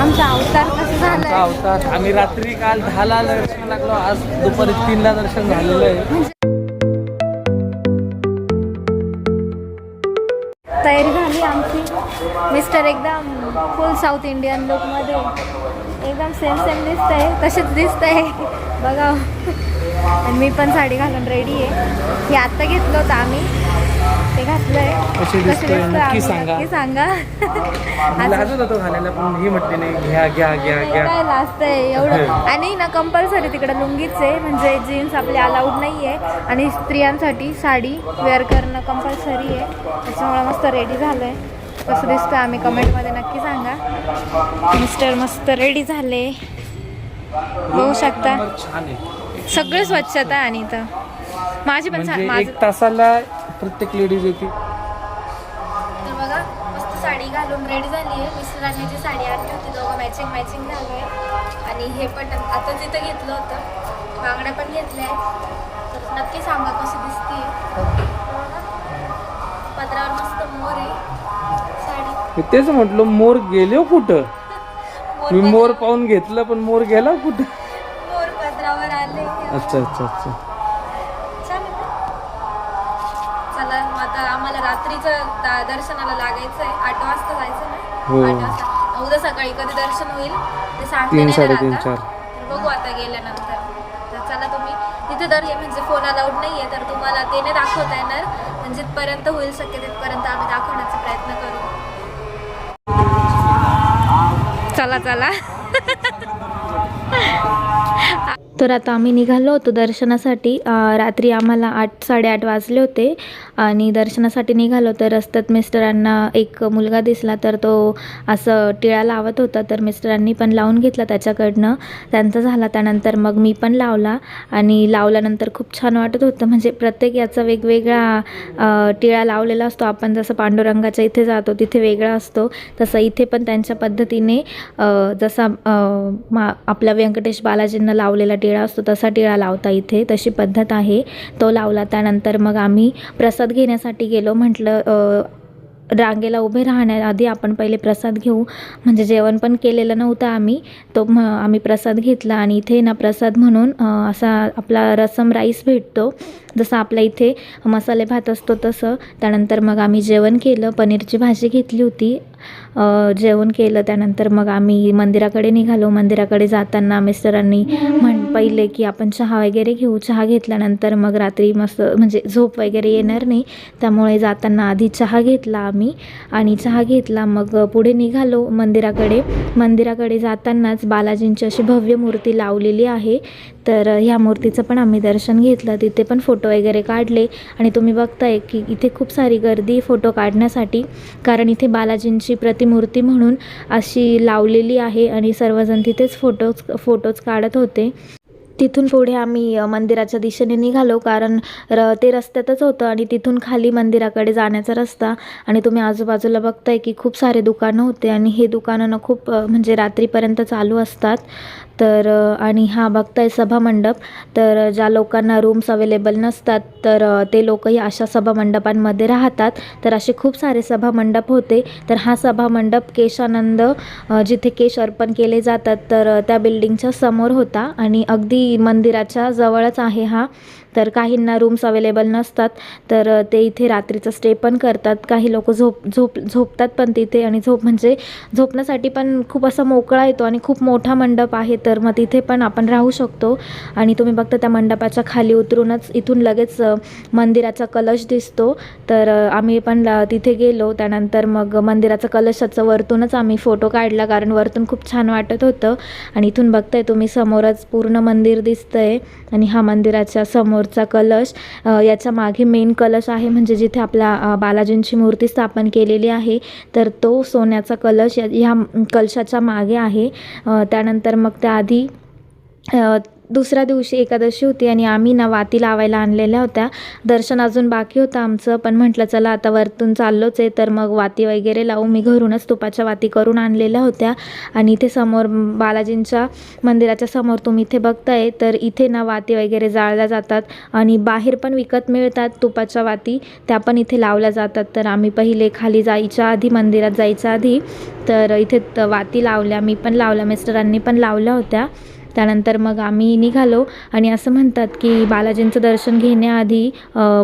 आमचा अवतार कसं झालाय? अवतार. आम्ही रात्री काल दहाला दर्शन लागलो आज दुपारी तीनला दर्शन झालेलं आहे. तयारी झाली आमची. मिस्टर एकदम फुल साऊथ इंडियन लुकमध्ये एकदम सेम सेम दिसत आहे तसेच दिसत आहे बघा. आणि मी पण साडी घालून रेडी आहे. हे आत्ता घेतलं होतं आम्ही. ते घातलंय. कशी कसं दिसतोय? दिसतं नक्की सांगा. नक्की सांगा. मी आज- लाजत होतो घालायला पण ही म्हटली नाही. घ्या घ्या घ्या घ्या. काय लास्ट आहे एवढं आणि ना कंपल्सरी तिकडे लुंगीच आहे म्हणजे जीन्स आपले अलाउड नाही आहे आणि स्त्रियांसाठी साडी वेअर करणं कंपल्सरी आहे. त्याच्यामुळे मस्त रेडी झालं आहे कसं दिसतं आम्ही कमेंटमध्ये नक्की सांगा. मिस्टर मस्त रेडी झाले. बघू शकता. सगळं स्वच्छता आणि इथं. माझी पण म्हणजे माझं एक तासाला प्रत्येक लेडीज येते. तर बघा मस्त साडी घालून रेडी झाली आहे. मिस्टरांनी जी साडी आणली होती. दोघं मॅचिंग मॅचिंग झालो. आहे आणि हे पण आता तिथं घेतलं होतं. बांगड्या पण घेतल्या आहेत. तर नक्की सांगा कशी दिसते पत्रावर मस्त मोर आहे. साडी. मी तेच म्हटलं मोर गेले हो कुठं? मी मोर मोर पाहून घेतलं पण मोर गेला कुठं? मोर पत्रावर आले. अच्छा अच्छा अच्छा छान आहे ना? चला मग आता आम्हाला रात्रीचं दा- दर्शनाला लागायचं आहे आठ वाजता जायचं हो. ना आठ वाजता. उद्या सकाळी कधी दर्शन होईल? ते सांगते तीन, नाही साडेतीन, आता. चार. तर बघू आता गेल्यानंतर. तर चला तुम्ही तिथे दर म्हणजे फोन अलाउड नाही आहे तर तुम्हाला ते नाही दाखवता येणार. पण जिथपर्यंत होईल शक्य तिथपर्यंत आम्ही दाखवण्याचा प्रयत्न करू. चला चला. तर आता आम्ही निघालो होतो दर्शनासाठी. अ, रात्री आम्हाला आठ साडेआठ वाजले होते. आणि दर्शनासाठी निघालो तर रस्त्यात मिस्टरांना एक मुलगा दिसला तर तो असं टिळा लावत होता तर मिस्टरांनी पण लावून घेतला त्याच्याकडनं. त्यांचा झाला त्यानंतर मग मी पण लावला आणि लावल्यानंतर खूप छान वाटत होतं. म्हणजे प्रत्येक याचा वेगवेगळा टिळा लावलेला असतो. आपण जसं पांडुरंगाच्या इथे जातो तिथे वेगळा असतो. तसं इथे पण त्यांच्या पद्धतीने जसा मा आपल्या व्यंकटेश बालाजींना लावलेला टिळा असतो तसा टिळा लावता इथे. तशी पद्धत आहे. तो लावला त्यानंतर मग आम्ही प्रसाद प्रसाद घेण्यासाठी गेलो. म्हटलं रांगेला उभे राहण्याआधी आपण पहिले प्रसाद घेऊ. म्हणजे जेवण पण केलेलं नव्हतं आम्ही. तो म आम्ही प्रसाद घेतला आणि इथे ना प्रसाद म्हणून असा आपला रसम राईस भेटतो. जसं आपल्या इथे मसाले भात असतो तसं. त्यानंतर मग आम्ही जेवण केलं. पनीरची भाजी घेतली होती. जेवण केलं त्यानंतर मग आम्ही मंदिराकडे निघालो. मंदिराकडे जाताना मिस्टरांनी म्हण पहिले की आपण चहा वगैरे घेऊ. चहा घेतल्यानंतर मग रात्री मस्त म्हणजे झोप वगैरे येणार नाही. त्यामुळे जाताना आधी चहा घेतला आम्ही. आणि चहा घेतला मग पुढे निघालो मंदिराकडे. मंदिराकडे जातानाच बालाजींची अशी भव्य मूर्ती लावलेली आहे. तर ह्या मूर्तीचं पण आम्ही दर्शन घेतलं. तिथे पण फोटो वगैरे काढले. आणि तुम्ही बघताय की इथे खूप सारी गर्दी फोटो काढण्यासाठी. कारण इथे बालाजींची प्रतिमूर्ती म्हणून अशी लावलेली आहे आणि सर्वजण तिथेच फोटोज फोटोज काढत होते. तिथून पुढे आम्ही मंदिराच्या दिशेने निघालो. कारण र ते रस्त्यातच होतं आणि तिथून खाली मंदिराकडे जाण्याचा रस्ता. आणि तुम्ही आजूबाजूला बघताय की खूप सारे दुकानं होते. आणि हे दुकानं खूप म्हणजे रात्रीपर्यंत चालू असतात. तर आणि हा बघताय सभामंडप तर ज्या लोकांना रूम्स अवेलेबल नसतात तर ते लोकही अशा सभामंडपांमध्ये राहतात. तर असे खूप सारे सभामंडप होते. तर हा सभामंडप केशानंद जिथे केश अर्पण केले जातात तर त्या बिल्डिंगच्या समोर होता. आणि अगदी मंदिराच्या जवळच आहे हा. तर काहींना रूम्स अवेलेबल नसतात तर ते इथे रात्रीचा स्टे पण करतात. काही लोक झोप झोप झोपतात पण तिथे आणि झोप म्हणजे झोपण्यासाठी पण खूप असा मोकळा येतो आणि खूप मोठा मंडप आहे तर मग तिथे पण आपण राहू शकतो. आणि तुम्ही बघता त्या मंडपाच्या खाली उतरूनच इथून लगेच मंदिराचा कलश दिसतो. तर आम्ही पण तिथे गेलो. त्यानंतर मग मंदिराचा कलशाचं वरतूनच आम्ही फोटो काढला कारण वरतून खूप छान वाटत होतं. आणि इथून बघताय तुम्ही समोरच पूर्ण मंदिर दिसतंय. आणि हा मंदिराच्या समोर समोरचा कलश याचा याच्या मागे मेन कलश आहे. म्हणजे जिथे आपल्या बालाजींची मूर्ती स्थापन केलेली आहे तर तो सोन्याचा कलश या ह्या कलशाच्या मागे आहे. त्यानंतर मग त्याआधी दुसऱ्या दिवशी एकादशी होती आणि आम्ही ना वाती लावायला आणलेल्या होत्या. दर्शन अजून बाकी होतं आमचं पण म्हटलं चला आता वरतून चाललोच आहे. तर मग वाती वगैरे लावू मी घरूनच तुपाच्या वाती करून आणलेल्या होत्या. आणि इथे समोर बालाजींच्या मंदिराच्या समोर तुम्ही इथे बघताय तर इथे ना वाती वगैरे जाळल्या जातात आणि बाहेर पण विकत मिळतात तुपाच्या वाती. त्या पण इथे लावल्या जातात. तर आम्ही पहिले खाली जायच्या आधी मंदिरात जायच्या आधी तर इथे त- वाती लावल्या मी पण लावल्या मिस्टरांनी पण लावल्या होत्या. त्यानंतर मग आम्ही निघालो आणि असं म्हणतात की बालाजींचं दर्शन घेण्याआधी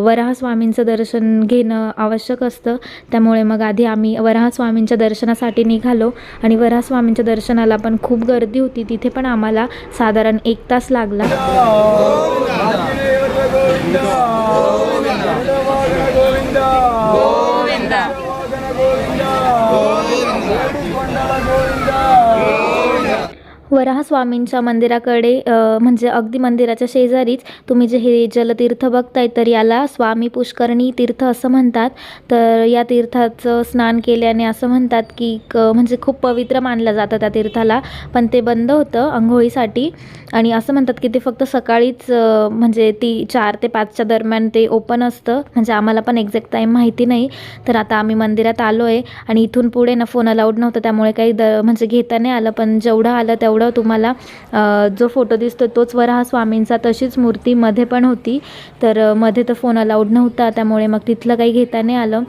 वराहस्वामींचं दर्शन घेणं आवश्यक असतं. त्यामुळे मग आधी आम्ही वराहस्वामींच्या दर्शनासाठी निघालो आणि वराहस्वामींच्या दर्शनाला पण खूप गर्दी होती. तिथे पण आम्हाला साधारण एक तास लागला. वराहस्वामींच्या मंदिराकडे म्हणजे अगदी मंदिराच्या शेजारीच तुम्ही जे हे जलतीर्थ बघताय तर याला स्वामी पुष्करणी तीर्थ असं म्हणतात. तर या तीर्थाचं स्नान केल्याने असं म्हणतात की क म्हणजे खूप पवित्र मानलं जातं त्या तीर्थाला. पण ते बंद होतं आंघोळीसाठी आणि असं म्हणतात की ते फक्त सकाळीच म्हणजे ती चार ते पाचच्या दरम्यान ते ओपन असतं. म्हणजे आम्हाला पण एक्झॅक्ट टाईम माहिती नाही. तर आता आम्ही मंदिरात आलो आहे आणि इथून पुढे ना फोन अलाउड नव्हतं. त्यामुळे काही द म्हणजे घेता नाही आलं. पण जेवढं आलं तेवढं तुम्हाला जो फोटो दिसतो तोच वराह स्वामींचा तशीच मूर्ती मध्ये पण होती. तर मध्ये तर फोन अलाउड नव्हता त्यामुळे मग तिथलं काही घेता नाही आलं.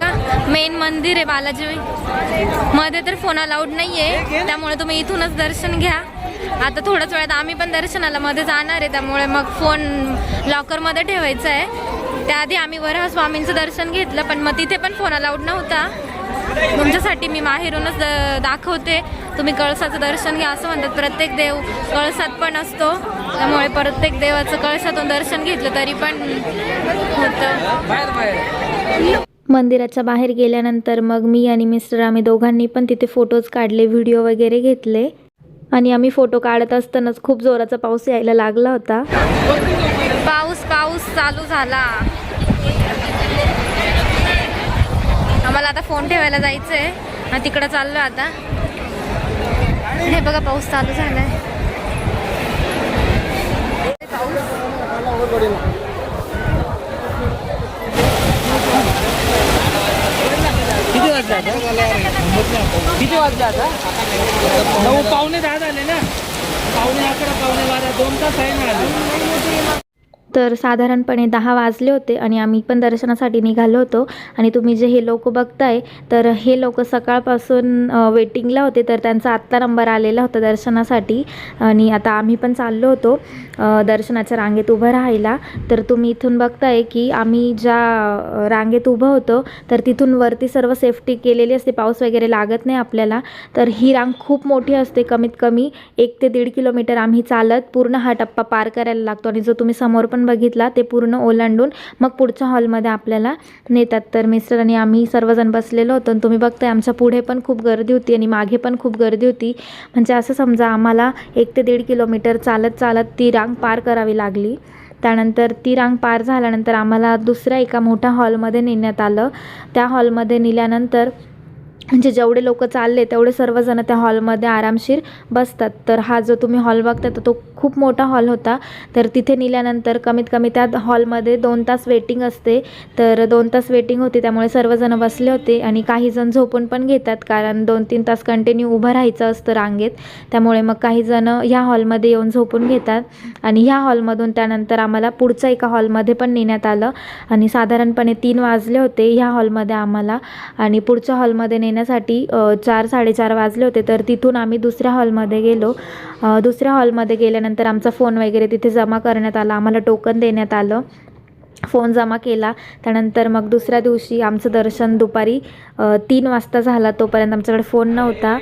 मेन मंदिर आहे बालाजी. मध्ये तर फोन अलाउड नाहीये त्यामुळे तुम्ही इथूनच दर्शन घ्या. आता थोड्याच वेळात आम्ही पण दर्शनाला मध्ये जाणार आहे त्यामुळे मग फोन लॉकरमध्ये ठेवायचा आहे. त्याआधी आम्ही वराह स्वामींचं दर्शन घेतलं पण मग तिथे पण फोन अलाउड नव्हता. तुमच्यासाठी मी माहेरूनच दाखवते. तुम्ही कळसाचं दर्शन घ्या असं म्हणतात. प्रत्येक देव कळसात पण असतो. त्यामुळे प्रत्येक देवाचं कळसातून दर्शन घेतलं तरी पण होतं. बाहेर बाहेर. मंदिराच्या बाहेर गेल्यानंतर मग मी आणि मिस्टर आम्ही दोघांनी पण तिथे फोटोज काढले व्हिडिओ वगैरे घेतले. आणि आम्ही फोटो काढत असतानाच खूप जोराचा पाऊस यायला लागला होता. पाऊस पाऊस चालू झाला. आम्हाला आता फोन ठेवायला जायचं आहे आणि तिकडं चाललो आता. हे बघा पाऊस चालू झालाय. किती वाजले आता? किती वाजले आता? नऊ पावणे दहा झाले ना. पावणे अकरा पावणे बारा दोन तास आहे ना तर साधारणपणे दहा वाजले होते आणि आम्ही पण दर्शनासाठी निघालो होतो. आणि तुम्ही जे हे लोक बघताय तर हे लोक सकाळपासून वेटिंगला होते तर त्यांचा आत्ता नंबर आलेला होता दर्शनासाठी. आणि आता आम्ही पण चाललो होतो दर्शनाच्या रांगेत उभं राहायला. तर तुम्ही इथून बघताय की आम्ही ज्या रांगेत उभं होतो तर तिथून वरती सर्व सेफ्टी केलेली असते पाऊस वगैरे लागत नाही आपल्याला. तर ही रांग खूप मोठी असते कमीत कमी एक ते दीड किलोमीटर आम्ही चालत पूर्ण हा टप्पा पार करायला लागतो. आणि जो तुम्ही समोर पण बघितला ते पूर्ण ओलांडून मग पुढच्या हॉलमध्ये आपल्याला नेतात. तर मिस्टर आणि आम्ही सर्वजण बसलेलो होतो आणि तुम्ही बघताय आमच्या पुढे पण खूप गर्दी होती आणि मागे पण खूप गर्दी होती. म्हणजे असं समजा आम्हाला एक ते दीड किलोमीटर चालत चालत ती रांग पार करावी लागली. त्यानंतर ती रांग पार झाल्यानंतर आम्हाला दुसऱ्या एका मोठ्या हॉलमध्ये नेण्यात आलं. त्या हॉलमध्ये नेल्यानंतर म्हणजे जेवढे लोक चालले तेवढे सर्वजण त्या हॉलमध्ये आरामशीर बसतात. तर हा जो तुम्ही हॉल बघता तर तो खूप मोठा हॉल होता. तर तिथे नेल्यानंतर कमीत कमी त्या हॉलमध्ये दोन तास वेटिंग असते. तर दोन तास वेटिंग होती त्यामुळे सर्वजण बसले होते आणि काहीजण झोपून पण घेतात कारण दोन तीन तास कंटिन्यू उभं राहायचं असतं रांगेत. त्यामुळे मग काहीजणं ह्या हॉलमध्ये येऊन झोपून घेतात. आणि ह्या हॉलमधून त्यानंतर आम्हाला पुढच्या एका हॉलमध्ये पण नेण्यात आलं. आणि साधारणपणे तीन वाजले होते ह्या हॉलमध्ये आम्हाला. आणि पुढच्या हॉलमध्ये नेण्यासाठी येण्यासाठी चार साडेचार वाजले होते. तर तिथून आम्ही दुसऱ्या हॉलमध्ये गेलो. दुसऱ्या हॉलमध्ये गेल्यानंतर आमचा फोन वगैरे तिथे जमा करण्यात आला. आम्हाला टोकन देण्यात आलं. फोन जमा केला. त्यानंतर मग दुसऱ्या दिवशी आमचं दर्शन दुपारी तीन वाजता झाला. तोपर्यंत आमच्याकडे फोन नव्हता.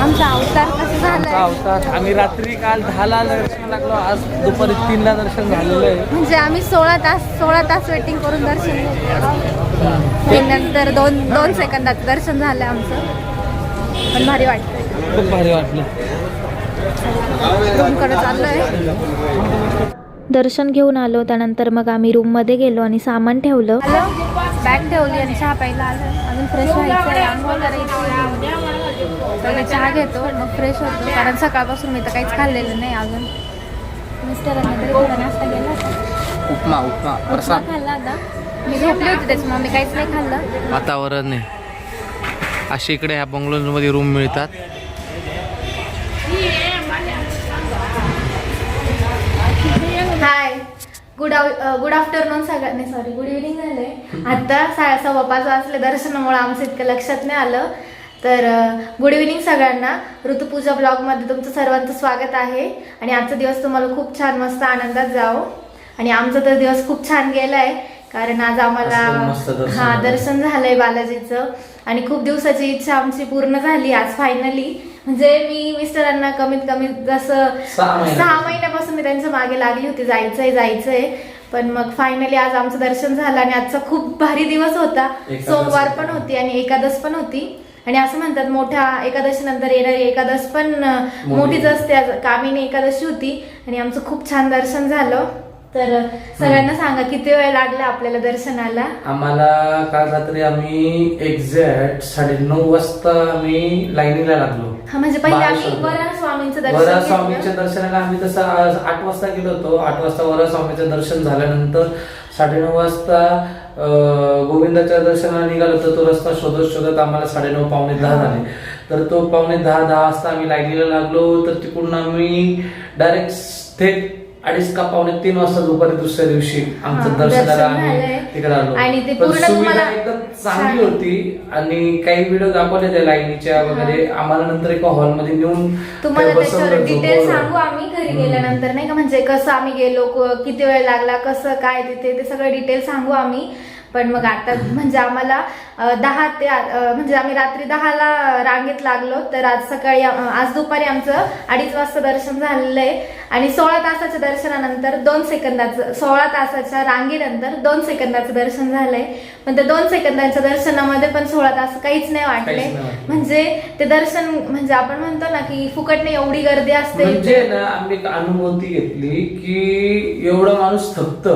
आमचा अवतार कसं अवतार. आम्ही रात्री काल दहाला दर्शन लागलो. आज दुपारी तीनला दर्शन झालेलं आहे. म्हणजे आम्ही सोळा तास सोळा तास वेटिंग करून दर्शन घेतलं. नंतर दोन दोन सेकंदात दर्शन झालं आमचं. पण भारी वाटतंय. खूप भारी वाटलं. रूमकडे चाललोय दर्शन घेऊन आलो. त्यानंतर मग आम्ही रूममध्ये गेलो आणि सामान ठेवलं. बॅग ठेवली आणि चहा प्यायला आलं. अजून फ्रेश व्हायचं चहा घेतो. मग फ्रेश होतो. कारण सकाळपासून मी तर काहीच खाल्लेलं नाही अजून. मिस्टरांना तरी थोडा नाश्ता केला होता. उपमा उपमा. उपमा खाल्ला होता. मी झोपले होते त्याच्यामुळे मी काहीच नाही खाल्लं. वातावरण आहे. असे इकडे ह्या बंगलोरमध्ये रूम मिळतात हाय गुड गुड आफ्टरनून सगळ्यांनी सॉरी गुड इव्हिनिंग झाले आता सा सव्वा पाच वाजले दर्शनामुळे आमचं इतकं लक्षात नाही आलं. तर गुड इव्हिनिंग सगळ्यांना. ऋतुपूजा ब्लॉगमध्ये तुमचं सर्वांचं स्वागत आहे. आणि आजचा दिवस तुम्हाला खूप छान मस्त आनंदात जाओ आणि आमचा तर दिवस खूप छान गेलाय. कारण आज आम्हाला हा झालं. दर्शन झालंय बालाजीचं. आणि खूप दिवसाची इच्छा आमची पूर्ण झाली आज फायनली म्हणजे मी मिस्टरांना कमीत कमी जसं सहा महिने. सहा महिन्यापासून मी त्यांच्या मागे लागली होती जायचंय जायचंय पण मग फायनली आज आमचं दर्शन झालं आणि आजचा खूप भारी दिवस होता सोमवार. पण होती आणि एकादश पण होती आणि असं म्हणतात मोठ्या एकादशी नंतर येणारी एकादश पण. मोठीच असते आज कामिनी एकादशी होती आणि आमचं खूप छान दर्शन झालं तर सगळ्यांना सांगा किती वेळ लागला आपल्याला दर्शनाला? आम्हाला काल रात्री आम्ही एक्झॅक्ट साडेनऊ वाजता आम्ही लाईनीला लागलो. हा म्हणजे पहिले आम्ही. वराह स्वामींचं वरा दर्शन स्वामीच्या घेतलं. दर्शनाला आम्ही तसं आज आठ वाजता गेलो होतो. आठ वाजता वरा स्वामीचं दर्शन झाल्यानंतर साडेनऊ वाजता अं, गोविंदाच्या दर्शनाला निघालो होतो. तो रस्ता शोधत शोधत आम्हाला साडेनऊ पावणे दहा झाले. तर तो पावणे दहा दहा वाजता आम्ही लाईनीला लागलो. तर तिकडून आम्ही डायरेक्ट थेट अडीच का पावणे तीन वाजता दुपारी दुसऱ्या दिवशी आमचं दर्शनाला दर्शन आम्ही. तिकडे आलो पण सुविधा एकदम. चांगली होती आणि काही व्हिडिओ दाखवले त्या लाईनीच्या वगैरे आम्हाला नंतर एका हॉलमध्ये नेऊन तुम्हाला त्याच्यावर डिटेल. सांगू आम्ही घरी. गेल्यानंतर नाही का म्हणजे कसं आम्ही गेलो किती वेळ लागला कसं काय तिथे ते सगळं डिटेल सांगू आम्ही पण मग आता म्हणजे आम्हाला दहा ते म्हणजे आम्ही रात्री दहाला रांगेत लागलो तर आज सकाळी आज दुपारी आमचं अडीच वाजता दर्शन झालेलं आहे आणि सोळा तासाच्या दर्शनानंतर दोन सेकंदाचं सोळा तासाच्या रांगेनंतर दोन सेकंदाचं दर्शन झालंय. पण त्या दोन सेकंदाच्या दर्शनामध्ये पण सोळा तास काहीच नाही वाटले. नाही. म्हणजे ते दर्शन म्हणजे आपण म्हणतो ना की फुकटने एवढी गर्दी असते. म्हणजे ना आम्ही अनुभूती घेतली की एवढा माणूस थकत.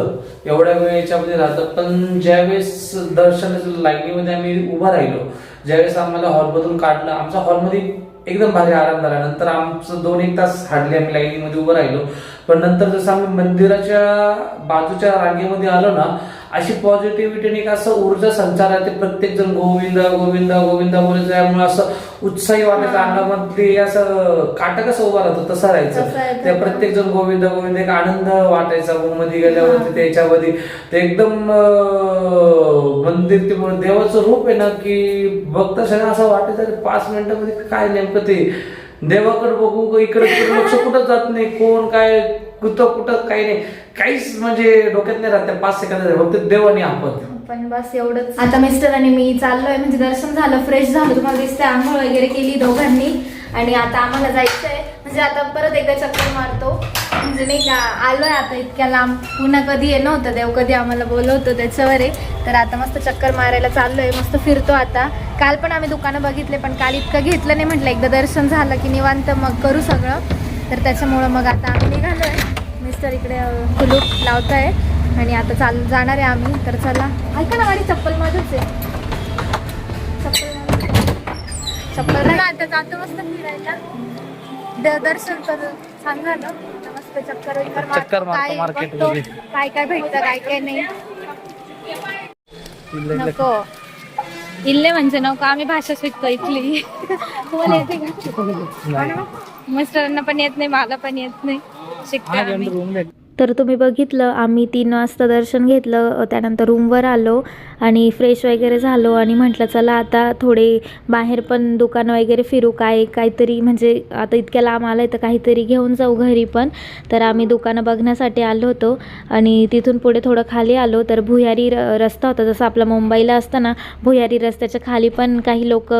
एवढ्या वेळ याच्यामध्ये राहतं. पण ज्यावेळेस दर्शनाच्या लाईनीमध्ये आम्ही उभा राहिलो ज्यावेळेस आम्हाला हॉलमधून काढलं आमच्या हॉलमध्ये एकदम भारी आराम झाला. नंतर आमचं दोन एक तास हाडले आम्ही लाईनीमध्ये उभं राहिलो. पण नंतर जसं आम्ही मंदिराच्या बाजूच्या रांगेमध्ये आलो ना अशी पॉझिटिव्हिटी आणि एक असं ऊर्जा संचार आहे ते प्रत्येक जण गोविंदा गोविंदा गोविंदा बोलायचं त्यामुळे असं उत्साही वाटायचं अंगामध्ये असं काटा कसं उभा राहतो. तसं राहायचं. त्या प्रत्येक जण गोविंदा गोविंदा एक आनंद वाटायचा. मध्ये गेल्यावरती त्याच्यामध्ये. ते एकदम मंदिर ते देवाचं रूप आहे ना की बघता क्षणी असं वाटायचं पाच मिनिटामध्ये काय नेमकं ते देवाकडे बघू का इकडे तिकडे लक्ष कुठं जात नाही कोण काय कुठं कुठं काही नाही. काहीच म्हणजे डोक्यात नाही राहत पाच सेकंदात. फक्त देव आणि आपण. पण बस एवढंच. आता मिस्टर आणि मी चाललोय म्हणजे दर्शन झालं फ्रेश झालं. तुम्हाला दिसतंय आंघोळ वगैरे केली दोघांनी. आणि आता आम्हाला जायचंय. म्हणजे आता परत एकदा चक्कर मारतो. म्हणजे नाही का आलोय आता इतक्या लांब. पुन्हा कधी येणं होतं देव कधी आम्हाला बोलवतो त्याच्यावर आहे. तर आता मस्त चक्कर मारायला चाललोय मस्त फिरतो आता. काल पण आम्ही दुकानं बघितले पण काल इतकं घेतलं नाही म्हटलं. एकदा दर्शन झालं की निवांत मग करू सगळं. तर त्याच्यामुळं मग आता आम्ही निघालोय. मिस्टर इकडे कुलूप लावताय. आणि आता चाल जाणार आहे आम्ही. तर चला. ऐका ना गाडी चप्पल मध्येच आहे. चप्पल चप्पल आता जातो मस्त फिरायला. दर्शन छान झालं आता मस्त चक्कर मारतो. चक्कर बघतो, मध्ये. काय काय भेटतं काय काय नाही. नको. इल्ले म्हणजे नको आम्ही भाषा शिकतो इथली. तुम्हाला येते का? मिस्टरांना पण येत नाही मला पण येत नाही. शिकतो तर तुम्ही बघितलं आम्ही तीन वाजता दर्शन घेतलं त्यानंतर रूमवर आलो. आणि फ्रेश वगैरे झालो आणि म्हटलं चला आता थोडे बाहेर पण दुकानं वगैरे फिरू काय काहीतरी म्हणजे आता इतक्या लांब आलं आहे तर काहीतरी घेऊन जाऊ घरी पण. तर आम्ही दुकानं बघण्यासाठी आलो होतो आणि तिथून पुढे थोडं खाली आलो. तर भुयारी र रस्ता होता जसं आपला मुंबईला असतं ना भुयारी रस्त्याच्या खाली पण काही लोक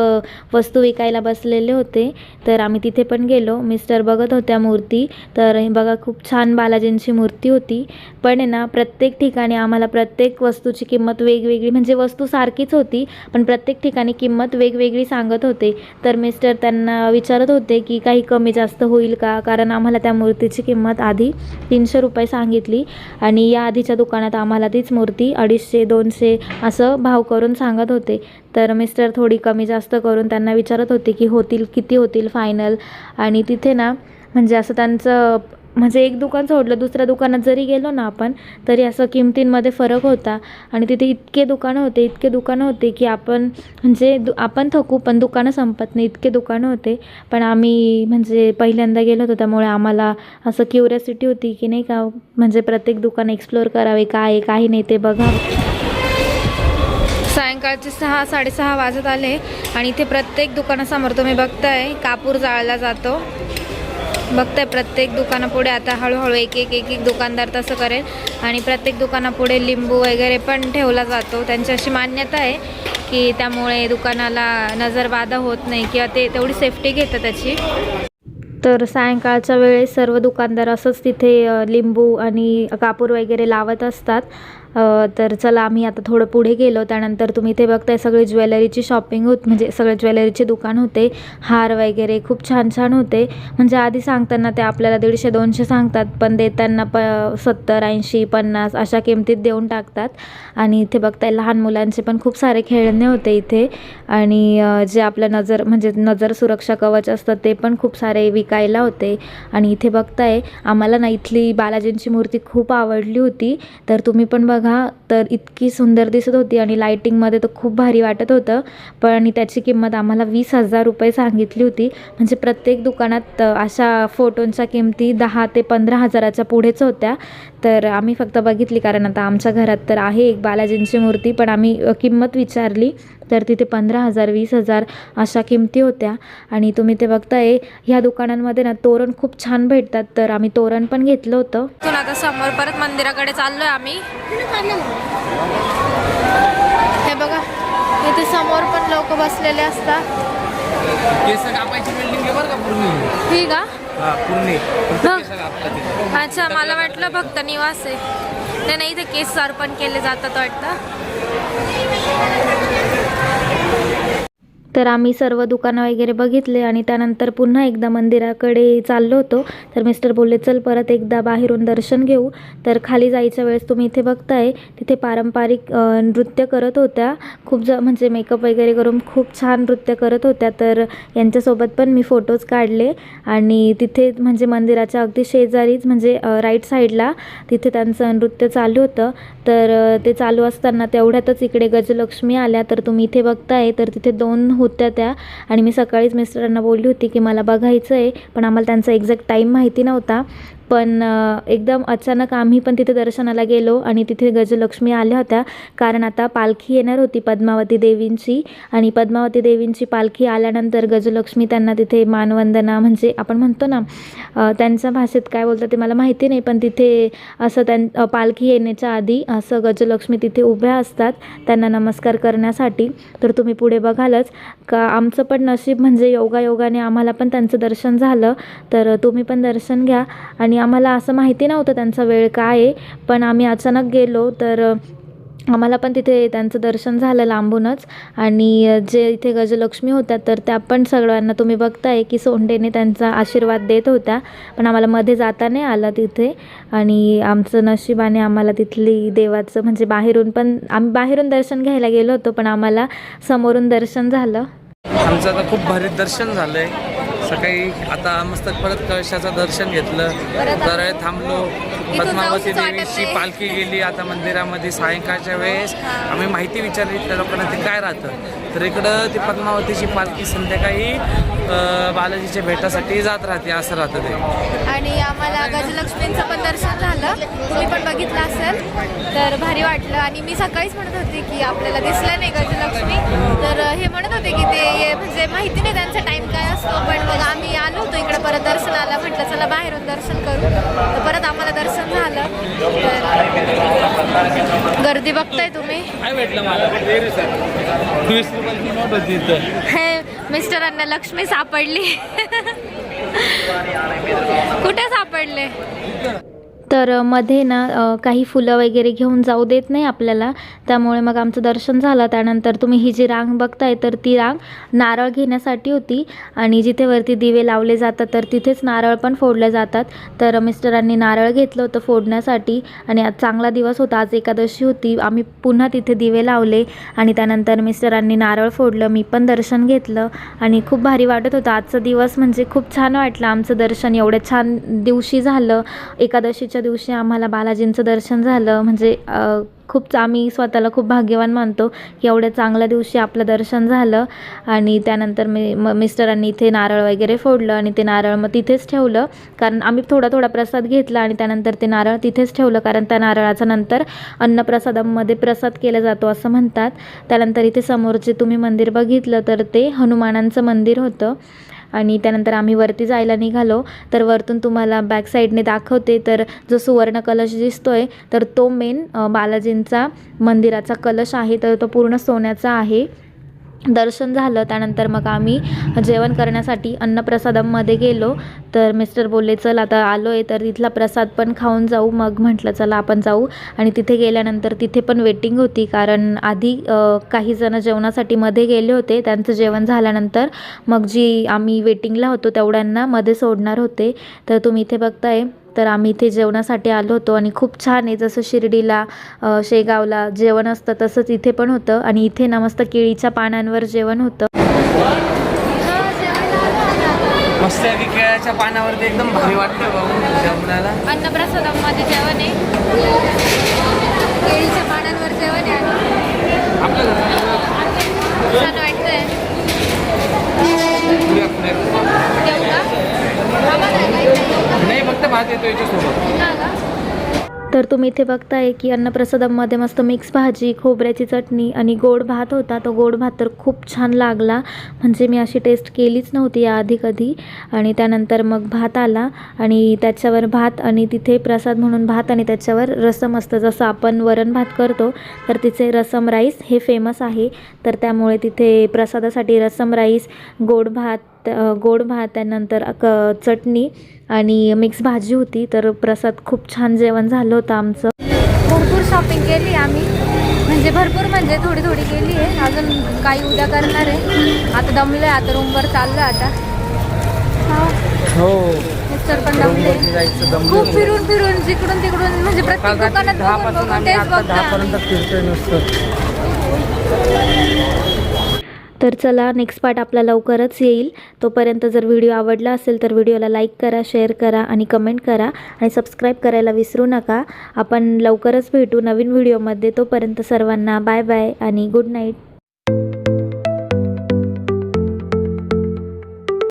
वस्तू विकायला बसलेले होते. तर आम्ही तिथे पण गेलो. मिस्टर बघत होत्या मूर्ती. तर हे बघा खूप छान बालाजींची मूर्ती होती. पण आहे ना प्रत्येक ठिकाणी आम्हाला प्रत्येक वस्तूची किंमत वेगवेगळी म्हणजे वस्तू सारखीच होती पण प्रत्येक ठिकाणी किंमत वेगवेगळी सांगत होते. तर मिस्टर त्यांना विचारत होते की काही कमी जास्त होईल का? कारण आम्हाला त्या मूर्तीची किंमत आधी तीनशे रुपये सांगितली आणि या आधीच्या दुकानात आम्हाला तीच मूर्ती अडीचशे दोनशे असं भाव करून सांगत होते. तर मिस्टर थोडी कमी जास्त करून त्यांना विचारत होते की होतील किती होतील फायनल? आणि तिथे ना म्हणजे असं त्यांचं म्हणजे एक दुकान सोडलं दुसऱ्या दुकानात जरी गेलो ना आपण तरी असं किमतींमध्ये फरक होता. आणि तिथे इतके दुकानं होते इतके दुकानं होते की आपण म्हणजे दु आपण थकू पण दुकानं संपत नाही इतके दुकानं होते. पण आम्ही म्हणजे पहिल्यांदा गेलो होतो त्यामुळे आम्हाला असं क्युरियोसिटी होती की नाही का म्हणजे प्रत्येक दुकान एक्सप्लोअर करावे काय आहे काही नाही ते बघावं. सायंकाळचे सहा साडेसहा वाजत आले आणि इथे प्रत्येक दुकानासमोर तुम्ही बघताय कापूर जाळला जातो. बघताय प्रत्येक दुकानापुढे आता हळूहळू एक एक एक एक दुकानदार तसं करेल. आणि प्रत्येक दुकानापुढे लिंबू वगैरे पण ठेवला जातो. त्यांची अशी मान्यता आहे की त्यामुळे दुकानाला नजरबाधा होत नाही किंवा ते तेवढी सेफ्टी घेतं त्याची. तर सायंकाळच्या वेळेस सर्व दुकानदार असंच तिथे लिंबू आणि कापूर वगैरे लावत असतात. तर चला आम्ही आता थोडं पुढे गेलो. त्यानंतर तुम्ही इथे बघताय सगळे ज्वेलरीची शॉपिंग होत म्हणजे सगळे ज्वेलरीचे दुकान होते. हार वगैरे खूप छान छान होते. म्हणजे आधी सांगताना ते आपल्याला दीडशे दोनशे सांगतात पण देताना प सत्तर ऐंशी पन्नास अशा किमतीत देऊन टाकतात. आणि इथे बघताय लहान मुलांचे पण खूप सारे खेळणे होते इथे. आणि जे आपलं नजर म्हणजे नजर सुरक्षा कवच असतं ते पण खूप सारे विकायला होते. आणि इथे बघताय आम्हाला ना इथली बालाजींची मूर्ती खूप आवडली होती. तर तुम्ही पण बघ बघा तर इतकी सुंदर दिसत होती आणि लायटिंगमध्ये तर खूप भारी वाटत होतं. पण त्याची किंमत आम्हाला वीस हजार रुपये सांगितली होती. म्हणजे प्रत्येक दुकानात अशा फोटोंच्या किमती दहा ते पंधरा हजाराच्या पुढेच होत्या. तर आम्ही फक्त बघितली कारण आता आमच्या घरात तर आहे एक बालाजींची मूर्ती पण आम्ही किंमत विचारली. तर तिथे पंधरा हजार वीस हजार अशा किमती होत्या. आणि तुम्ही ते बघताय ह्या दुकानांमध्ये ना तोरण खूप छान भेटतात. तर आम्ही तोरण पण घेतलं होतं. आता समोर परत मंदिराकडे चाललोय आम्ही. हे बघा इथे समोर पण लोक बसलेले असतात. ही का? हा. अच्छा मला वाटलं फक्त निवास आहे. नाही नाही इथे केस अर्पण केले जातात वाटतं. तर आम्ही सर्व दुकानं वगैरे बघितले आणि त्यानंतर पुन्हा एकदा मंदिराकडे चाललो होतो. तर मिस्टर बोलले चल परत एकदा बाहेरून दर्शन घेऊ. तर खाली जायच्या वेळेस तुम्ही इथे बघताय तिथे पारंपरिक नृत्य करत होत्या. खूप ज म्हणजे मेकअप वगैरे करून खूप छान नृत्य करत होत्या. तर यांच्यासोबत पण मी फोटोज काढले आणि तिथे म्हणजे मंदिराच्या अगदी शेजारीच म्हणजे राईट साईडला तिथे त्यांचं नृत्य चालू होतं. तर ते चालू असताना तेवढ्यातच इकडे गजलक्ष्मी आल्या. तर तुम्ही इथे बघताय तर तिथे दोन होत्या त्या. आणि मी सकाळीच मिस्टरांना बोलली होती की मला बघायचं आहे पण आम्हाला त्यांचा एक्झॅक्ट टाईम माहिती नव्हता. पण एकदम अचानक आम्ही पण तिथे दर्शनाला गेलो आणि तिथे गजलक्ष्मी आल्या होत्या. कारण आता पालखी येणार होती पद्मावती देवींची आणि पद्मावती देवींची पालखी आल्यानंतर गजलक्ष्मी त्यांना तिथे मानवंदना म्हणजे आपण म्हणतो ना त्यांच्या भाषेत काय बोलतात ते मला माहिती नाही पण तिथे असं त्यां पालखी येण्याच्या आधी असं गजलक्ष्मी तिथे उभ्या असतात त्यांना नमस्कार करण्यासाठी. तर तुम्ही पुढे बघालच. का आमचं पण नशीब म्हणजे योगायोगाने आम्हाला पण त्यांचं दर्शन झालं. तर तुम्ही पण दर्शन घ्या आणि आम्हाला असं माहिती नव्हतं त्यांचा वेळ काय आहे पण आम्ही अचानक गेलो तर आम्हाला पण तिथे त्यांचं दर्शन झालं लांबूनच. आणि जे इथे गजलक्ष्मी होत्या तर त्या पण सगळ्यांना तुम्ही बघताय की सोंडेने त्यांचा आशीर्वाद देत होत्या. पण आम्हाला मध्ये जाता नाही आलं तिथे. आणि आमचं नशिबाने आम्हाला तिथली देवाचं म्हणजे बाहेरून पण आम्ही बाहेरून दर्शन घ्यायला गेलो होतो पण आम्हाला समोरून दर्शन झालं. आमचं आता खूप भारी दर्शन झालंय. सकाळी आता मस्त परत कळशाचं दर्शन घेतलं. तर थांबलो. पद्मावती देवीची. पालखी गेली आता मंदिरामध्ये सायंकाळच्या वेळेस. आम्ही माहिती विचारली त्या लोकांना ते काय राहतं? तर इकडं ती पद्मावतीची पालखी संध्याकाळी बालाजीच्या भेटासाठी जात राहते असं राहतं ते. आणि आम्हाला गजलक्ष्मींचं पण दर्शन झालं. तुम्ही पण बघितलं असेल तर भारी वाटलं. आणि मी सकाळीच म्हणत होते की आपल्याला दिसलं नाही गजलक्ष्मी. तर हे म्हणत होते की ते म्हणजे माहिती नाही त्यांचा टाईम काय असतो पण मग आम्ही आलो होतो इकडे परत दर्शनाला म्हटलं चला बाहेरून दर्शन करू तर परत आम्हाला दर्शन झालं तर गर्दी बघताय तुम्ही? काय भेटलं मला? वीस रुपयाची नोट होती इथं हे मिस्टरांना लक्ष्मी सापडली. कुठे सापडले? तर मध्ये ना काही फुलं वगैरे घेऊन जाऊ देत नाही आपल्याला. त्यामुळे मग आमचं दर्शन झालं. त्यानंतर तुम्ही ही जी रांग बघताय तर ती रांग नारळ घेण्यासाठी होती. आणि जिथे वरती दिवे लावले जातात तर तिथेच नारळ पण फोडले जातात. तर मिस्टरांनी नारळ घेतलं होतं फोडण्यासाठी. आणि आज चांगला दिवस होता. आज एकादशी होती. आम्ही पुन्हा तिथे दिवे लावले. आणि त्यानंतर मिस्टरांनी नारळ फोडलं. मी पण दर्शन घेतलं. आणि खूप भारी वाटत होतं. आजचा दिवस म्हणजे खूप छान वाटलं. आमचं दर्शन एवढ्या छान दिवशी झालं. एकादशीच्या दिवशी आम्हाला बालाजींचं दर्शन झालं. म्हणजे खूप आम्ही स्वतःला खूप भाग्यवान मानतो की एवढ्या चांगल्या दिवशी आपलं दर्शन झालं. आणि त्यानंतर मी म मिस्टरांनी इथे नारळ वगैरे फोडलं आणि ते नारळ मग तिथेच ठेवलं. कारण आम्ही थोडा थोडा प्रसाद घेतला आणि त्यानंतर ते नारळ तिथेच ठेवलं. कारण त्या नारळाचा नंतर अन्नप्रसादामध्ये प्रसाद केला जातो असं म्हणतात. त्यानंतर इथे समोर जे तुम्ही मंदिर बघितलं तर ते हनुमानांचं मंदिर होतं. आणि त्यानंतर आम्ही वरती जायला निघालो. तर वरतून तुम्हाला बॅक साईडने दाखवते. तर जो सुवर्ण कलश दिसतो आहे तर तो मेन बालाजींचा मंदिराचा कलश आहे. तर तो पूर्ण सोन्याचा आहे. दर्शन झालं त्यानंतर मग आम्ही जेवण करण्यासाठी अन्नप्रसादामध्ये गेलो. तर मिस्टर बोलले चल आता आलो आहे तर तिथला प्रसाद पण खाऊन जाऊ. मग म्हटलं चला आपण जाऊ. आणि तिथे गेल्यानंतर तिथे पण वेटिंग होती कारण आधी काही जण जेवणासाठी मध्ये गेले होते. त्यांचं जेवण झाल्यानंतर मग जी आम्ही वेटिंगला होतो तेवढ्यांना मध्ये सोडणार होते. तर तुम्ही इथे बघताय तर आम्ही इथे जेवणासाठी आलो होतो आणि खूप छान आहे. जसं शिर्डीला शेगावला जेवण असतं तसंच इथे पण होतं. आणि इथे ना मस्त केळीच्या पानांवर जेवण होतं. मस्त आहे की केळ्याच्या पानावरती एकदम भारी वाटतं बघून. जेवणाला. अन्नप्रसादामध्ये जेवण आहे. भात येतो याच्यासोबत. तर तुम्ही इथे बघताय की अन्नप्रसादामध्ये मस्त मिक्स भाजी खोबऱ्याची चटणी आणि गोड भात होता. तो गोड भात तर खूप छान लागला. म्हणजे मी अशी टेस्ट केलीच नव्हती याआधी कधी. आणि त्यानंतर मग भात आला आणि त्याच्यावर भात आणि तिथे प्रसाद म्हणून भात आणि त्याच्यावर रसम असतं. जसं आपण वरण भात करतो तर तिचे रसम राईस हे फेमस आहे. तर त्यामुळे तिथे प्रसादासाठी रसम राईस गोड भात गोड भात त्यानंतर क चटणी आणि मिक्स भाजी होती तर प्रसाद खूप छान जेवण झालं होतं आमचं. भरपूर शॉपिंग केली आम्ही. म्हणजे भरपूर म्हणजे थोडी थोडी केली आहे. अजून काही उद्या करणार आहे. आता दमलो आहे आता रूमवर चाललो आता. हा. हो. मिस्टर पण दमले खूप फिरून फिरून जिकडून तिकडून म्हणजे प्रत्येक दुकानात बघून बघून तेच तर चला नेक्स्ट पार्ट आपला लवकरच येईल. तोपर्यंत जर व्हिडिओ आवडला असेल तर व्हिडिओला लाईक करा शेअर करा आणि कमेंट करा. आणि सबस्क्राईब करायला विसरू नका. आपण लवकरच भेटू नवीन व्हिडिओमध्ये तोपर्यंत सर्वांना बाय बाय आणि गुड नाईट